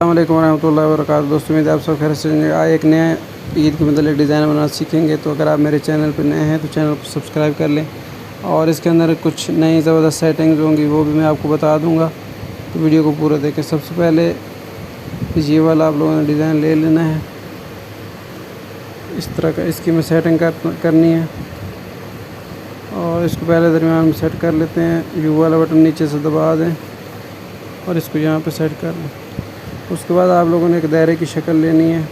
अल्लाम वरहमल वर्क दोस्तों मेरे आप सब खैर से एक नए ईद के मतलब डिज़ाइन बनाना सीखेंगे। तो अगर आप मेरे चैनल पर नए हैं तो चैनल को सब्सक्राइब कर लें। और इसके अंदर कुछ नई ज़बरदस्त सेटिंग्स होंगी वो भी मैं आपको बता दूँगा। तो वीडियो को पूरा देखें। सबसे पहले ये वाला आप लोगों ने डिज़ाइन ले लेना है। इस तरह का इसकी मैं सेटिंग कर, करनी है। और इसको पहले दरमियान में सेट कर लेते हैं। यू वाला बटन नीचे से दबा दें और इसको यहाँ पर सेट कर लें। उसके बाद आप लोगों ने एक दायरे की शक्ल लेनी है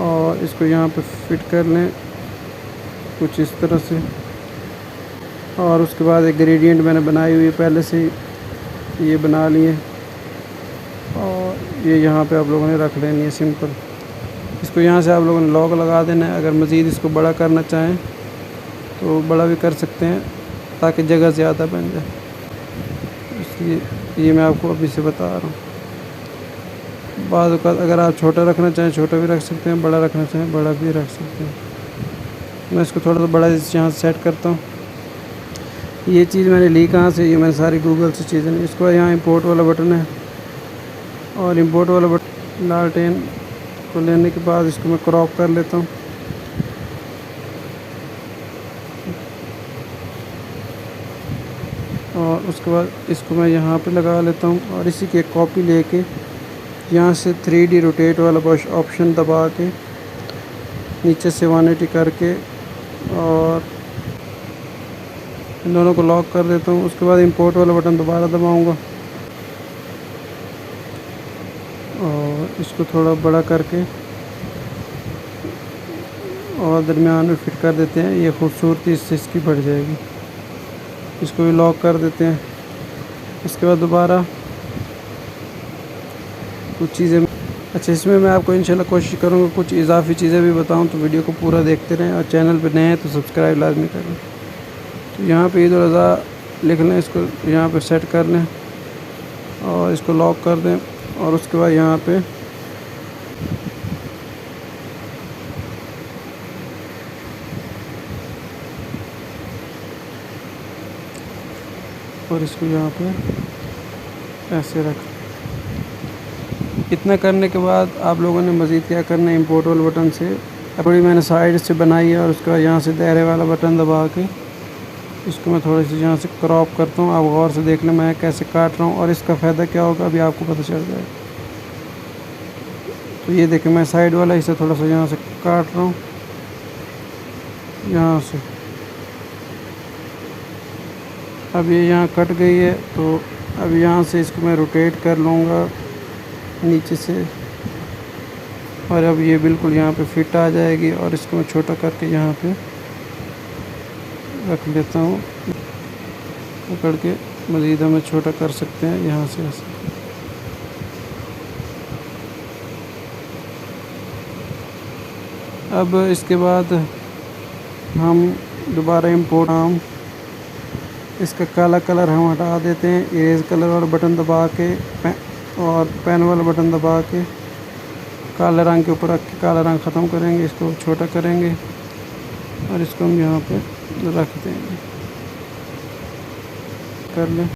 और इसको यहाँ पे फिट कर लें कुछ इस तरह से। और उसके बाद एक ग्रेडियंट मैंने बनाई हुई है, पहले से ये बना लिए और ये यहाँ पे आप लोगों ने रख लेनी है सिंपल इसको यहाँ से आप लोगों ने लॉक लगा देना है। अगर मज़ीद इसको बड़ा करना चाहें तो बड़ा भी कर सकते हैं, ताकि जगह ज़्यादा बन जाए। इसलिए ये मैं आपको अभी से बता रहा हूँ। बाद अगर आप छोटा रखना चाहें, छोटा भी रख सकते हैं, बड़ा रखना चाहें, बड़ा भी रख सकते हैं। मैं इसको थोड़ा सा बड़ा यहाँ सेट करता हूँ। ये चीज़ मैंने ली कहाँ से? ये मैंने सारी गूगल से चीज़ें इसके यहाँ इंपोर्ट वाला बटन है। और इंपोर्ट वाला बटन लालटेन को लेने के बाद इसको मैं क्रॉप कर लेता हूँ। और उसके बाद इसको मैं यहाँ पे लगा लेता हूँ। और इसी की एक कॉपी लेके यहाँ से थ्री डी रोटेट वाला ऑप्शन दबा के, नीचे से वन एटी करके और इन दोनों को लॉक कर देता हूँ। उसके बाद इंपोर्ट वाला बटन दोबारा दबाऊँगा और इसको थोड़ा बड़ा करके और दरमियान में फिट कर देते हैं। ये खूबसूरती इससे इसकी बढ़ जाएगी। इसको भी लॉक कर देते हैं। इसके बाद दोबारा कुछ चीज़ें अच्छा इसमें मैं आपको इंशाल्लाह कोशिश करूँगा कुछ इजाफी चीज़ें भी बताऊँ तो वीडियो को पूरा देखते रहें और चैनल पर नए हैं तो सब्सक्राइब लाजमी करें तो यहाँ पर ईद रज़ा लिख लें, इसको यहाँ पर सेट कर लें और इसको लॉक कर दें और उसके बाद यहाँ पे और इसको यहाँ पे ऐसे रख इतना करने के बाद आप लोगों ने मज़ीद क्या करना है? इम्पोर्ट वाले बटन से। थोड़ी मैंने साइड से बनाई है और उसका यहाँ से दायरे वाला बटन दबा के इसको मैं थोड़ी सी यहाँ से क्रॉप करता हूँ। आप गौर से देख लें मैं कैसे काट रहा हूँ और इसका फ़ायदा क्या होगा, अभी आपको पता चल जाएगा। तो ये देखें, मैं साइड वाला हिस्सा थोड़ा सा यहाँ से काट रहा हूँ। यहाँ से। अब ये यहाँ कट गई है तो अब यहाँ से इसको मैं रोटेट कर लूँगा। नीचे से। और अब ये बिल्कुल यहाँ पे फिट आ जाएगी और इसको मैं छोटा करके यहाँ पे रख लेता हूँ। पकड़ के मज़ीद हमें छोटा कर सकते हैं यहाँ से ऐसे। अब इसके बाद हम दोबारा इम्पोर्ट हम इसका काला कलर हम हटा देते हैं। इरेज कलर और बटन दबा के और पेन वाला बटन दबा के काले रंग के ऊपर रख के काला रंग ख़त्म करेंगे, इसको छोटा करेंगे और इसको हम यहाँ पे रख देंगे। कर लें।